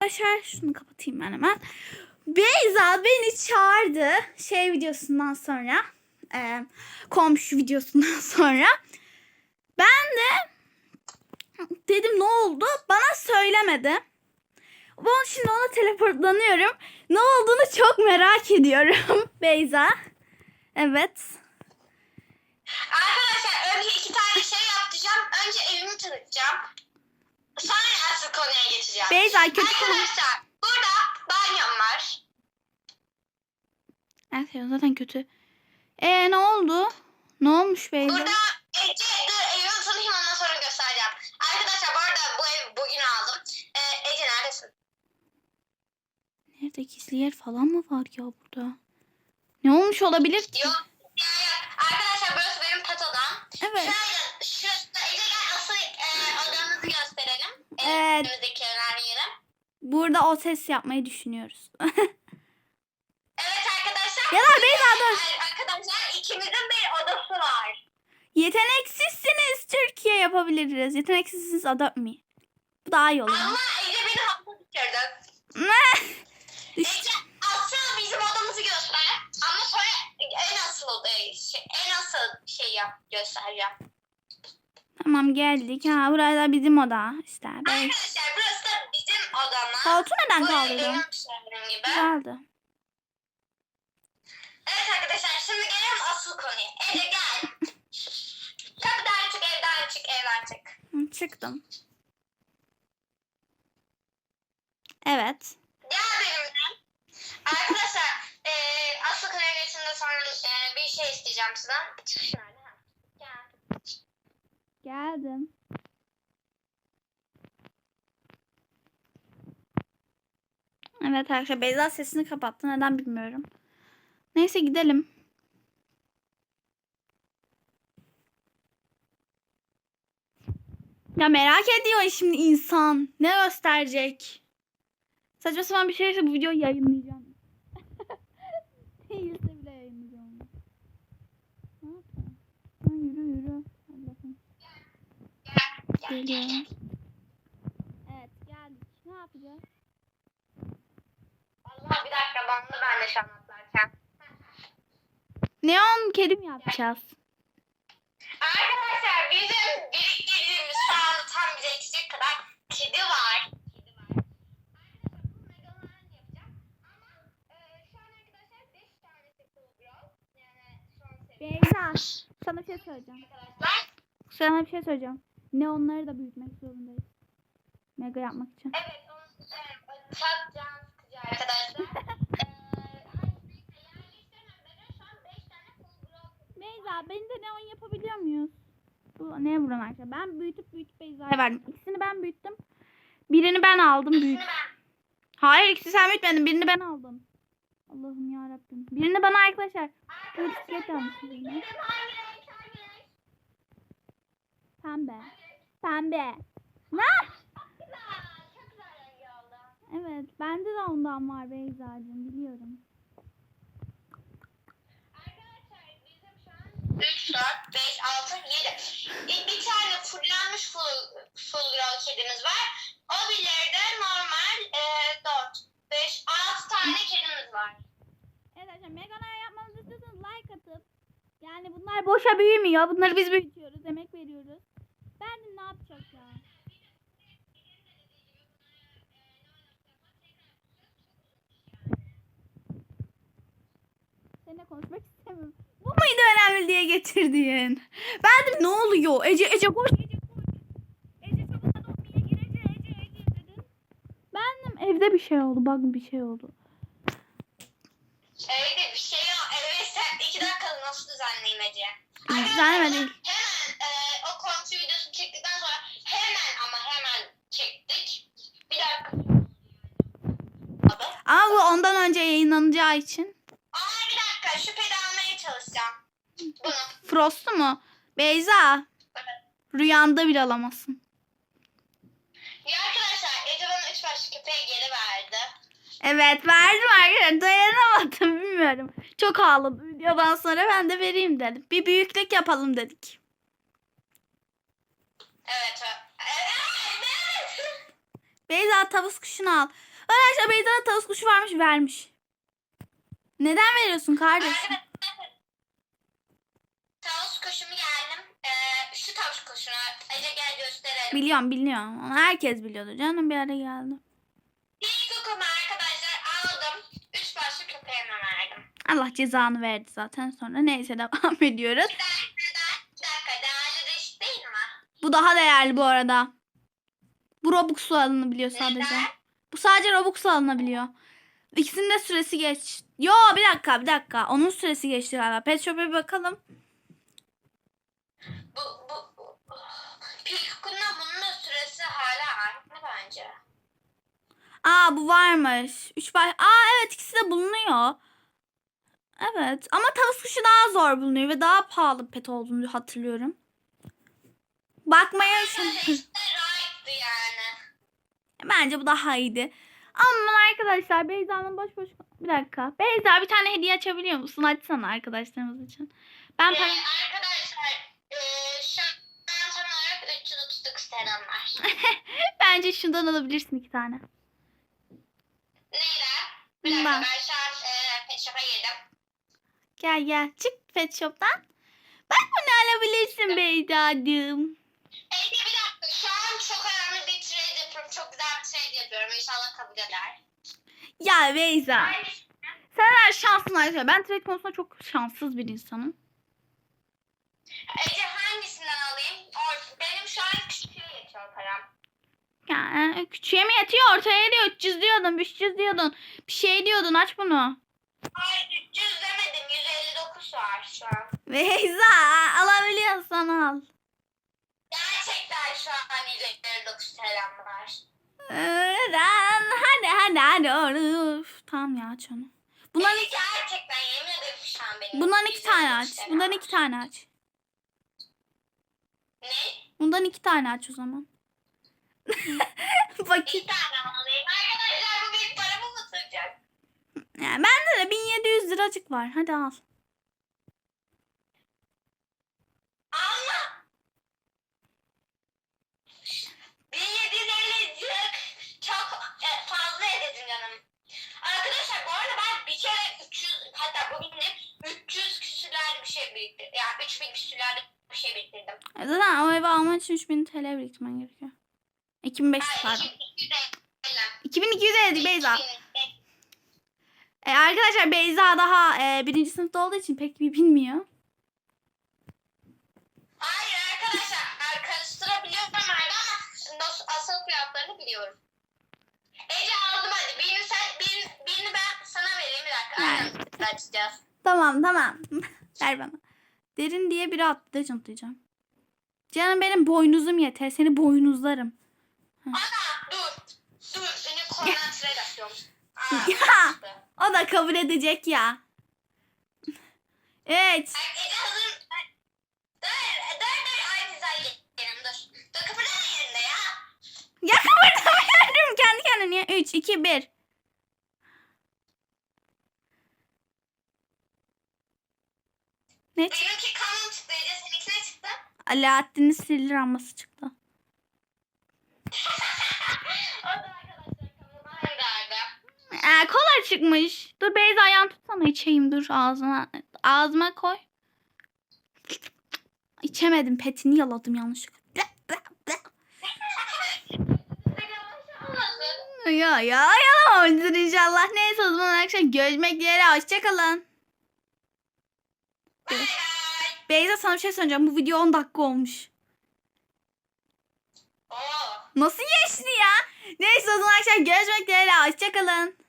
Arkadaşlar şunu kapatayım ben hemen. Beyza beni çağırdı şey videosundan sonra. E, komşu videosundan sonra. Ben de dedim ne oldu? Bana söylemedi. Ben şimdi ona teleportlanıyorum. Ne olduğunu çok merak ediyorum Beyza. Evet. Arkadaşlar önce iki tane şey yapacağım. Önce evimi tanıtacağım. Sonra asıl konuya geçeceğim. Beyza kötü Arkadaşlar burada banyom var. Evet ya zaten kötü. E ne oldu? Ne olmuş Beyza? Burada Ece dur evimi tanıtayım ondan sonra göstereceğim. Arkadaşlar bu arada bu evi bugün aldım. Ee, Ece neredesin? Nerede gizli yer falan mı var ya burada? Ne olmuş olabilir ki? Yok. Burada o ses yapmayı düşünüyoruz. Evet arkadaşlar. Ya da Beyza dur. Ar- Arkadaşlar ikimizin bir odası var. Yeteneksizsiniz Türkiye yapabiliriz. Yeteneksizsiniz adopt me. Bu daha iyi olur. Ama Ece beni hapse düşürdü. Ne? Ece asıl bizim odamızı göster. Ama sonra en asıl odayı, şey, en asıl şeyi yap, göstereceğim. Tamam geldik. Ha burada bizim oda. İşte. Arkadaşlar burası odamız. Koltuğu neden kaldırdın? Güzeldi. Evet arkadaşlar şimdi gelelim asıl konuya. Ece gel. Kapıdan çık, evden çık, evden çık. Çıktım. Evet. Gel benimle. Arkadaşlar e, asıl konuya geçtiğinde sonra e, bir şey isteyeceğim sizden. Çık şöyle. Gel. Geldim. Evet arkadaşlar Beyza sesini kapattı. Neden bilmiyorum. Neyse gidelim. Ya merak ediyor şimdi insan. Ne gösterecek? Saçma sapan bir şeyse bu videoyu yayınlayacağım. Değilse bile yayınlayacağım. Ne yapayım? Ha, yürü yürü. Hadi bakalım. Gel. Geliyorum. Evet geldik. Ne yapacağız? Allah bir dakika bana ben de şu anlatlarken. Neon kedi mi yapacağız? Arkadaşlar bizim biriktirdiğimiz şu anda tam bize yetecek kadar kedi var. Kedi var. Arkadaşlar bu megalarını yapacağım. Ama şu an arkadaşlar 5 tanesi full grow. Yani son seviye. Beyza. Sana bir şey söyleyeceğim. Arkadaşlar. Sana bir şey söyleyeceğim. Neonları da büyütmek zorundayız. Mega yapmak için. Evet onu evet, sıkıcı arkadaşlar. e, hadi neyse yerleştirmem. Ben şu an 5 tane full Beyza beni de neon yapabiliyor muyuz? Bu neye vuran arkadaşlar? Ben büyütüp büyütüp Beyza'ya verdim. İkisini ben büyüttüm. Birini ben aldım büyük. Hayır ikisi sen büyütmedin. Birini ben aldım. Allah'ım ya Rabbim. Birini bana arkadaşlar. Dur bisiklet almışım? Pembe. Pembe. Ne? Evet bende de ondan var Beyza'cığım biliyorum. Arkadaşlar bizim şu an 3, 4, 5, 6, 7. Bir tane fullenmiş full, grow kedimiz var. O de normal e, 4, 5, 6 tane kedimiz var. Evet arkadaşlar Mega'na yapmamızı istiyorsanız like atıp yani bunlar boşa büyümüyor. Bunları biz büyütüyoruz. Emek veriyoruz. Ben de ne yapacak ya? Seninle konuşmak istemiyorum. Önemli diye getirdiğin? Ben de ne oluyor? Ece Ece koş Ece koş. Çabuk evde bir şey oldu. Bak bir şey oldu. Öyle bir şey yok. Evet sen 2 dakikada nasıl düzenleyeyim Ece? Düzenleme değil. Hemen e, o kontrol videosunu çektikten sonra hemen ama hemen çektik. Bir dakika. Ama bu ondan önce yayınlanacağı için. Aa bir dakika şu pedi almaya çalışacağım. Frost'u mu? Beyza. Rüyanda bile alamazsın. Ya arkadaşlar Ece bana üç başlı köpeği geri verdi. Evet verdim arkadaşlar. Dayanamadım bilmiyorum. Çok ağladım videodan sonra ben de vereyim dedim. Bir büyüklük yapalım dedik. Evet. Evet. evet. Beyza tavus kuşunu al. Arkadaşlar Beyza'da tavus kuşu varmış vermiş. Neden veriyorsun kardeşim? Arkadaşlar, Tavus kuşumu geldim. Ee, şu tavus Ece gel gösterelim. Biliyorum biliyorum. Onu herkes biliyordu canım bir ara geldi. İlk kokumu arkadaşlar aldım. Üç başlı köpeğime verdim. Allah cezanı verdi zaten sonra. Neyse devam ediyoruz. Bir dakika, bir dakika. Değerli reşit değil mi? Bu daha değerli bu arada. Bu Robux'u alınabiliyor sadece. Neden? Bu sadece Robux'u alınabiliyor. İkisinin de süresi geç. Yo bir dakika bir dakika. Onun süresi geçti galiba. Pet Shop'a bir bakalım. Bu, bu, Pilku'nun bunun süresi hala aynı bence. Aa bu varmış. Üç baş... Aa evet ikisi de bulunuyor. Evet ama tavus kuşu daha zor bulunuyor ve daha pahalı pet olduğunu hatırlıyorum. Bakmaya İşte yani. Bence bu daha iyiydi. Ama arkadaşlar Beyza'nın boş boş... Bir dakika. Beyza bir tane hediye açabiliyor musun? Açsana arkadaşlarımız için. Ben Ee, 339 TL'm var. Bence şundan alabilirsin iki tane. Neyden? Dakika Ben- şu an e, pet shop'a girdim. Gel gel çık pet shop'tan. Bak bunu alabilirsin Beyza'cığım. Ece bir dakika şu an çok önemli bir trade yapıyorum. Çok güzel bir trade yapıyorum. İnşallah kabul eder. Ya Beyza. Sen her şansın arkadaşlar. Ben trade konusunda çok şanssız bir insanım. Ece hangisinden alayım? Or benim şu an küçüğe geçiyor param. Yani küçüğe mi yetiyor? Ortaya diyor. 300 diyordun. 300 diyordun. Bir şey diyordun. Aç bunu. Hayır 300 demedim. 159 var şu an. Beyza alabiliyorsan al. Gerçekten şu an 159 TL'm var. Öğren. Hadi hadi hadi. Of. Tamam ya aç onu. Bunların, Ece gerçekten yemin ederim şu an benim. bundan iki tane aç. 159 TL'm Bundan iki tane aç. Ne? Bundan iki tane aç o zaman. Bakayım. Bir tane alayım. Arkadaşlar bu benim paramı mı tutacak? Yani bende de 1700 liracık var. Hadi al. Allah! 1750 çok e, fazla edin canım. Arkadaşlar bu arada ben bir kere 300 hatta bugün de 300 küsürlerde bir şey biriktirdim. Yani 3000 küsürlerde bir şey biriktirdim. Zaten o evi alman için 3000 TL biriktirmen gerekiyor. 2500 Ay, pardon. 2250. 2250 Beyza. 2000. E, arkadaşlar Beyza daha e, birinci sınıfta olduğu için pek bir bilmiyor. Hayır arkadaşlar karıştırabiliyorum arada ama nasıl asıl fiyatlarını biliyorum. Ece aldım hadi. Birini, sen, birini, birini ben sana vereyim bir dakika. Aynen. Açacağız. Tamam tamam. Ver bana. Derin diye biri attı da atlayacağım. Canım benim boynuzum yeter. Seni boynuzlarım. Ana dur. Dur. Seni konsantre ediyorum. Ya. O da kabul edecek ya. Evet. Ya. Kıpırdamıyorum kendi kendine. 3, 2, 1. Ne çıktı? Benimki kanım çıktı Ece. Seninki ne çıktı? Alaaddin'in sihirli raması çıktı. o da arkadaşlar kanıma galiba. Kola çıkmış. Dur Beyza ayağını tutsana içeyim dur ağzına. Ağzıma koy. İçemedim petini yaladım yanlışlıkla. Ya ya yalamamışsın inşallah. Neyse o zaman akşam görüşmek üzere. Hoşçakalın. Beyza sana bir şey söyleyeceğim. Bu video 10 dakika olmuş. Oo. Nasıl geçti ya? Neyse o zaman akşam görüşmek üzere. Hoşçakalın.